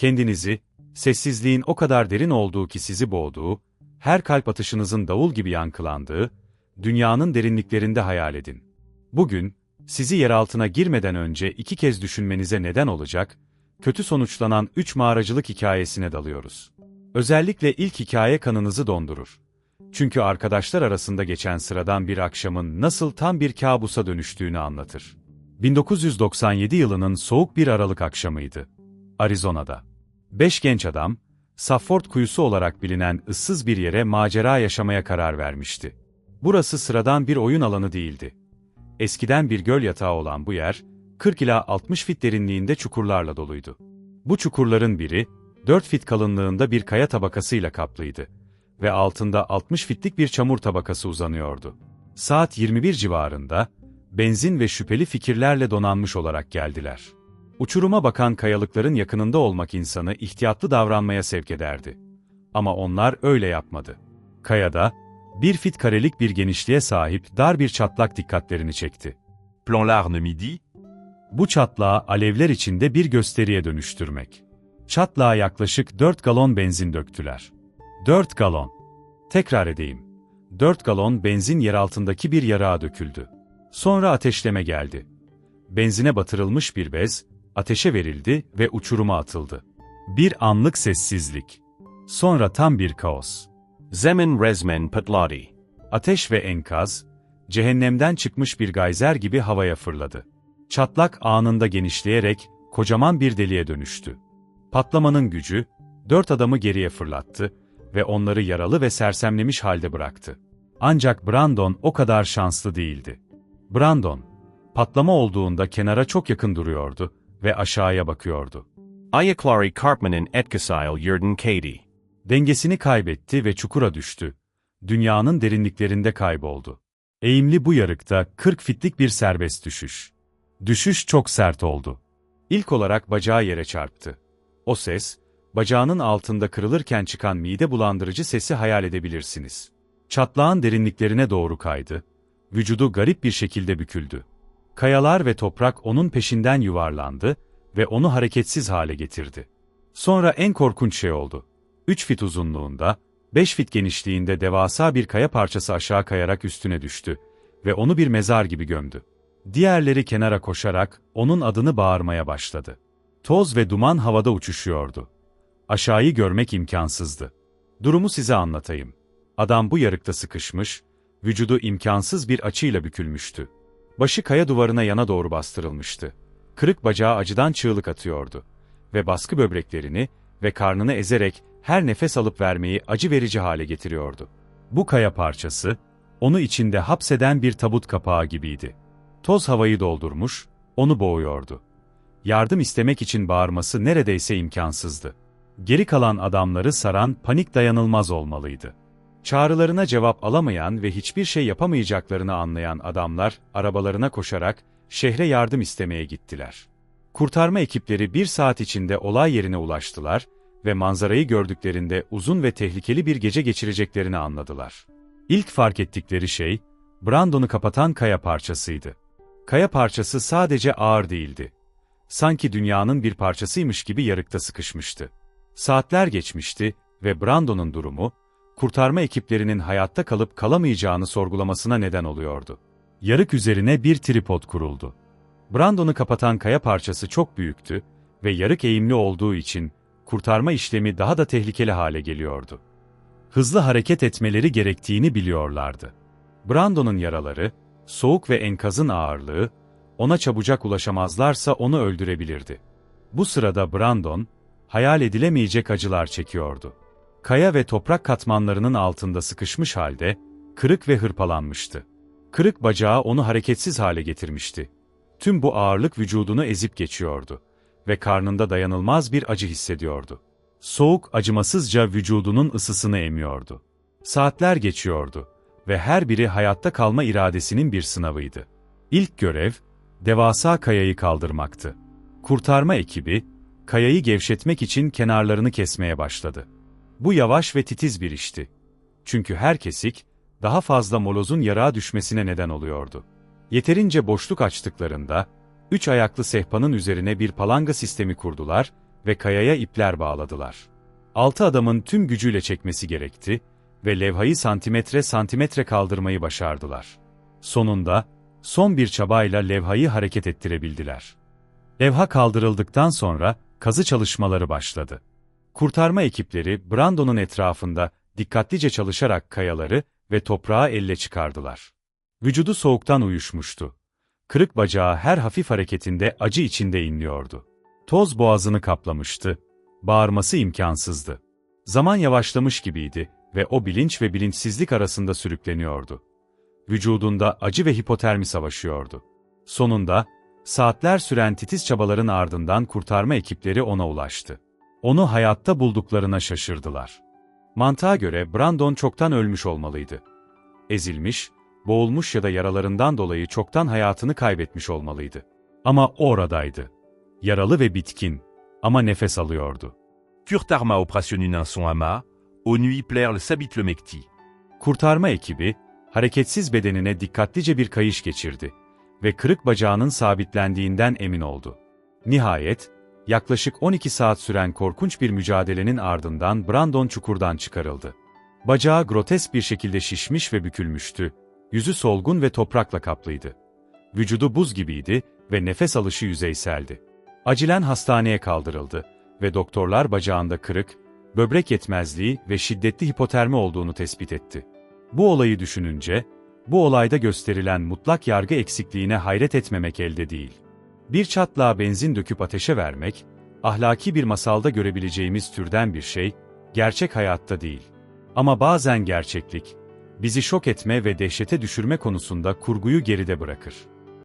Kendinizi, sessizliğin o kadar derin olduğu ki sizi boğduğu, her kalp atışınızın davul gibi yankılandığı, dünyanın derinliklerinde hayal edin. Bugün, sizi yer altına girmeden önce iki kez düşünmenize neden olacak, kötü sonuçlanan üç mağaracılık hikayesine dalıyoruz. Özellikle ilk hikaye kanınızı dondurur. Çünkü arkadaşlar arasında geçen sıradan bir akşamın nasıl tam bir kabusa dönüştüğünü anlatır. 1997 yılının soğuk bir Aralık akşamıydı. Arizona'da. Beş genç adam, Safford kuyusu olarak bilinen ıssız bir yere macera yaşamaya karar vermişti. Burası sıradan bir oyun alanı değildi. Eskiden bir göl yatağı olan bu yer, 40 ila 60 fit derinliğinde çukurlarla doluydu. Bu çukurların biri, 4 fit kalınlığında bir kaya tabakasıyla kaplıydı ve altında 60 fitlik bir çamur tabakası uzanıyordu. Saat 21 civarında, benzin ve şüpheli fikirlerle donanmış olarak geldiler. Uçuruma bakan kayalıkların yakınında olmak insanı ihtiyatlı davranmaya sevk ederdi. Ama onlar öyle yapmadı. Kayada, bir fit karelik bir genişliğe sahip dar bir çatlak dikkatlerini çekti. Plan Larne midi, Bu çatlağı alevler içinde bir gösteriye dönüştürmek. Çatlağa yaklaşık 4 galon benzin döktüler. 4 galon. Tekrar edeyim. 4 galon benzin yer altındaki bir yarağa döküldü. Sonra ateşleme geldi. Benzine batırılmış bir bez, ateşe verildi ve uçuruma atıldı. Bir anlık sessizlik. Sonra tam bir kaos. Zemin Resmen Patladi, Ateş ve enkaz, cehennemden çıkmış bir gayzer gibi havaya fırladı. Çatlak anında genişleyerek kocaman bir deliğe dönüştü. Patlamanın gücü, dört adamı geriye fırlattı ve onları yaralı ve sersemlemiş halde bıraktı. Ancak Brandon o kadar şanslı değildi. Brandon, patlama olduğunda kenara çok yakın duruyordu ve aşağıya bakıyordu. Ayaklari Karpmanin Etkasil Yurden Kadi, Dengesini kaybetti ve çukura düştü. Dünyanın derinliklerinde kayboldu. Eğimli bu yarıkta 40 fitlik bir serbest düşüş. Düşüş çok sert oldu. İlk olarak bacağı yere çarptı. O ses, bacağının altında kırılırken çıkan mide bulandırıcı sesi hayal edebilirsiniz. Çatlağın derinliklerine doğru kaydı. Vücudu garip bir şekilde büküldü. Kayalar ve toprak onun peşinden yuvarlandı ve onu hareketsiz hale getirdi. Sonra en korkunç şey oldu. 3 fit uzunluğunda, 5 fit genişliğinde devasa bir kaya parçası aşağı kayarak üstüne düştü ve onu bir mezar gibi gömdü. Diğerleri kenara koşarak onun adını bağırmaya başladı. Toz ve duman havada uçuşuyordu. Aşağıyı görmek imkansızdı. Durumu size anlatayım. Adam bu yarıkta sıkışmış, vücudu imkansız bir açıyla bükülmüştü. Başı kaya duvarına yana doğru bastırılmıştı. Kırık bacağı acıdan çığlık atıyordu ve baskı böbreklerini ve karnını ezerek her nefes alıp vermeyi acı verici hale getiriyordu. Bu kaya parçası, onu içinde hapseden bir tabut kapağı gibiydi. Toz havayı doldurmuş, onu boğuyordu. Yardım istemek için bağırması neredeyse imkansızdı. Geri kalan adamları saran panik dayanılmaz olmalıydı. Çağrılarına cevap alamayan ve hiçbir şey yapamayacaklarını anlayan adamlar arabalarına koşarak şehre yardım istemeye gittiler. Kurtarma ekipleri bir saat içinde olay yerine ulaştılar ve manzarayı gördüklerinde uzun ve tehlikeli bir gece geçireceklerini anladılar. İlk fark ettikleri şey, Brandon'u kapatan kaya parçasıydı. Kaya parçası sadece ağır değildi. Sanki dünyanın bir parçasıymış gibi yarıkta sıkışmıştı. Saatler geçmişti ve Brandon'un durumu, kurtarma ekiplerinin hayatta kalıp kalamayacağını sorgulamasına neden oluyordu. Yarık üzerine bir tripod kuruldu. Brandon'u kapatan kaya parçası çok büyüktü ve yarık eğimli olduğu için kurtarma işlemi daha da tehlikeli hale geliyordu. Hızlı hareket etmeleri gerektiğini biliyorlardı. Brandon'un yaraları, soğuk ve enkazın ağırlığı, ona çabucak ulaşamazlarsa onu öldürebilirdi. Bu sırada Brandon, hayal edilemeyecek acılar çekiyordu. Kaya ve toprak katmanlarının altında sıkışmış halde, kırık ve hırpalanmıştı. Kırık bacağı onu hareketsiz hale getirmişti. Tüm bu ağırlık vücudunu ezip geçiyordu ve karnında dayanılmaz bir acı hissediyordu. Soğuk acımasızca vücudunun ısısını emiyordu. Saatler geçiyordu ve her biri hayatta kalma iradesinin bir sınavıydı. İlk görev, devasa kayayı kaldırmaktı. Kurtarma ekibi, kayayı gevşetmek için kenarlarını kesmeye başladı. Bu yavaş ve titiz bir işti. Çünkü her kesik, daha fazla molozun yarağa düşmesine neden oluyordu. Yeterince boşluk açtıklarında, üç ayaklı sehpanın üzerine bir palanga sistemi kurdular ve kayaya ipler bağladılar. Altı adamın tüm gücüyle çekmesi gerekti ve levhayı santimetre santimetre kaldırmayı başardılar. Sonunda, son bir çabayla levhayı hareket ettirebildiler. Levha kaldırıldıktan sonra kazı çalışmaları başladı. Kurtarma ekipleri Brandon'un etrafında dikkatlice çalışarak kayaları ve toprağı elle çıkardılar. Vücudu soğuktan uyuşmuştu. Kırık bacağı her hafif hareketinde acı içinde inliyordu. Toz boğazını kaplamıştı. Bağırması imkansızdı. Zaman yavaşlamış gibiydi ve o bilinç ve bilinçsizlik arasında sürükleniyordu. Vücudunda acı ve hipotermi savaşıyordu. Sonunda, saatler süren titiz çabaların ardından kurtarma ekipleri ona ulaştı. Onu hayatta bulduklarına şaşırdılar. Mantığa göre Brandon çoktan ölmüş olmalıydı. Ezilmiş, boğulmuş ya da yaralarından dolayı çoktan hayatını kaybetmiş olmalıydı. Ama o oradaydı. Yaralı ve bitkin ama nefes alıyordu. Kurtarma operationne un son ama, aux nuits plerle sabitlomecti. Kurtarma ekibi, hareketsiz bedenine dikkatlice bir kayış geçirdi ve kırık bacağının sabitlendiğinden emin oldu. Nihayet, yaklaşık 12 saat süren korkunç bir mücadelenin ardından Brandon çukurdan çıkarıldı. Bacağı grotesk bir şekilde şişmiş ve bükülmüştü, yüzü solgun ve toprakla kaplıydı. Vücudu buz gibiydi ve nefes alışı yüzeyseldi. Acilen hastaneye kaldırıldı ve doktorlar bacağında kırık, böbrek yetmezliği ve şiddetli hipotermi olduğunu tespit etti. Bu olayı düşününce, bu olayda gösterilen mutlak yargı eksikliğine hayret etmemek elde değil. Bir çatlağa benzin döküp ateşe vermek, ahlaki bir masalda görebileceğimiz türden bir şey, gerçek hayatta değil. Ama bazen gerçeklik, bizi şok etme ve dehşete düşürme konusunda kurguyu geride bırakır.